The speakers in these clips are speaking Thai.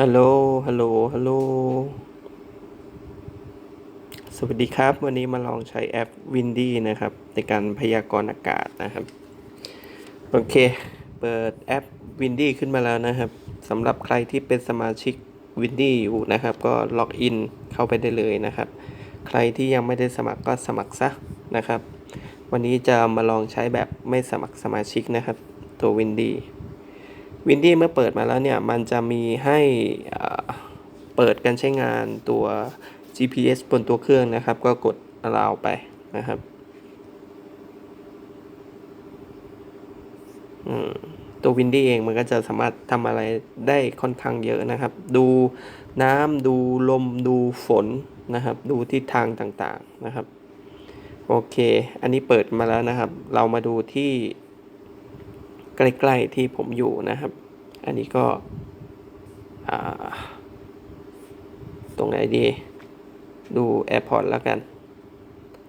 ฮัลโหล ฮัลโหล ฮัลโหล สวัสดีครับ วันนี้มาลองใช้แอป Windy นะครับ ในการพยากรณ์อากาศนะครับ โอเค เปิดแอป Windy ขึ้นมาแล้วนะครับสำหรับใครที่เป็นสมาชิก Windy อยู่นะครับ ก็ล็อกอินเข้าไปได้เลยนะครับ ใครที่ยังไม่ได้สมัครก็สมัครซะนะครับ วันนี้จะมาลองใช้แบบไม่สมัครสมาชิกนะครับ ตัว Windy วินดี้เมื่อเปิดมาแล้วเนี่ย มันจะมีให้เปิดการใช้งานตัว GPS บนตัวเครื่องนะครับ ก็กด allow ไปนะครับตัววินดี้เองมันก็จะสามารถทำอะไรได้ค่อนข้างเยอะนะครับ ดูน้ำดูลมดูฝนนะครับ ดูทิศทางต่างๆนะครับ โอเค อันนี้เปิดมาแล้วนะครับ เรามาดูที่ ใกล้ๆที่ผมอยู่นะครับ อันนี้ก็ตรงไหนดี ดูแอร์พอร์ตแล้วกัน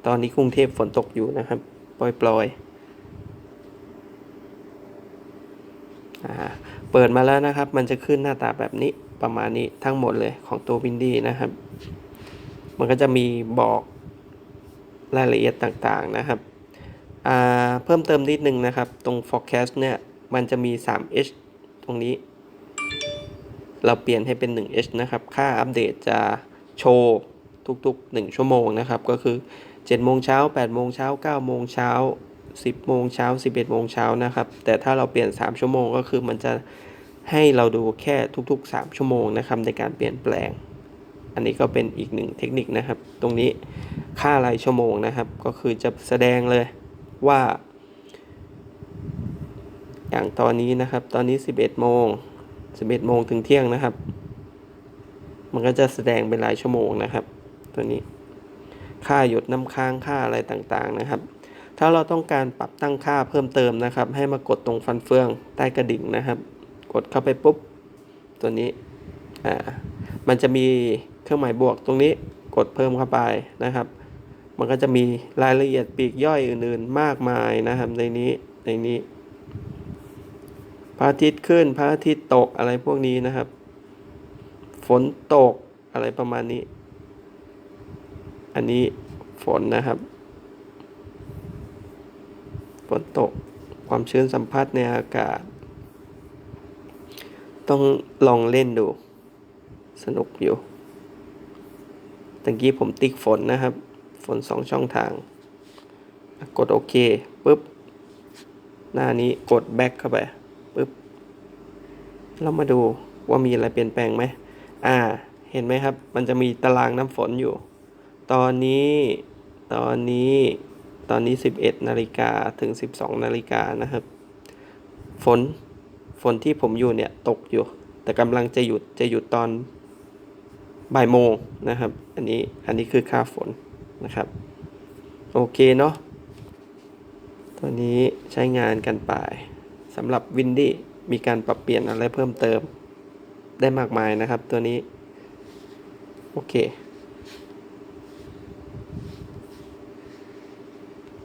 ตอนนี้กรุงเทพฝนตกอยู่นะครับ ปล่อยๆอ่าเปิดมาแล้วนะครับ มันจะขึ้นหน้าตาแบบนี้ประมาณนี้ทั้งหมดเลยของตัววินดี้นะครับ มันก็จะมีบอกรายละเอียดต่างๆนะครับ เพิ่มเติมนิดนึงนะครับ ตรง forecast เนี่ย มันจะมี 3h ตรงนี้ เราเปลี่ยนให้เป็น 1h นะครับ ค่าอัปเดตจะโชว์ทุกๆ 1 ชั่วโมงนะครับ ก็คือ 7 โมงเช้า 8 โมงเช้า 9 โมงเช้า 10 โมงเช้า 11 โมงเช้านะครับ แต่ถ้าเราเปลี่ยน 3 ชั่วโมงก็คือมันจะให้เราดูแค่ทุก ๆ 3 ชั่วโมงนะครับในการเปลี่ยนแปลง อันนี้ก็เป็นอีกหนึ่งเทคนิคนะครับ ตรงนี้ค่ารายชั่วโมงนะครับ ก็คือจะแสดงเลย ว่า อย่างตอนนี้นะครับ ตอนนี้ 11โมง11โมงถึงเที่ยงนะครับ มันก็จะแสดงเป็นรายชั่วโมงนะครับ ตัวนี้ ค่าหยดน้ำค้างค่าอะไรต่างๆนะครับ ถ้าเราต้องการปรับตั้งค่าเพิ่มเติมนะครับ ให้มากดตรงฟันเฟืองใต้กระดิ่งนะครับ กดเข้าไปปุ๊บ ตัวนี้อ่ามันจะมีเครื่องหมายบวกตรงนี้กดเพิ่มเข้าไปนะครับ มันก็จะมีรายละเอียดปีกย่อยอื่นๆ มากมายนะครับในนี้ในนี้พระอาทิตย์ขึ้นพระอาทิตย์ตกอะไรพวกนี้นะครับ ฝนตกอะไรประมาณนี้ อันนี้ฝนนะครับ ฝนตกความชื้นสัมผัสในอากาศ ต้องลองเล่นดู สนุกอยู่ตะกี้ผมติ๊กฝนนะครับ ฝนสองช่องทาง กดโอเคปุ๊บ หน้านี้กดแบ็คเข้าไปปุ๊บเรามาดูว่ามีอะไรเปลี่ยนแปลงไหมอ่า เห็นไหมครับ มันจะมีตารางน้ำฝนอยู่ ตอนนี้ ตอนนี้ ตอนนี้ 11 นาฬิกาถึง 12 นาฬิกานะครับ ฝน ฝนที่ผมอยู่เนี่ยตกอยู่ แต่กำลังจะหยุด จะหยุดตอนบ่ายโมงนะครับ อันนี้ อันนี้คือค่าฝน นะครับ โอเคเนาะตัวนี้ใช้งานกันไปสำหรับวินดี้มีการปรับเปลี่ยนอะไรเพิ่มเติมได้มากมายนะครับตัวนี้ โอเค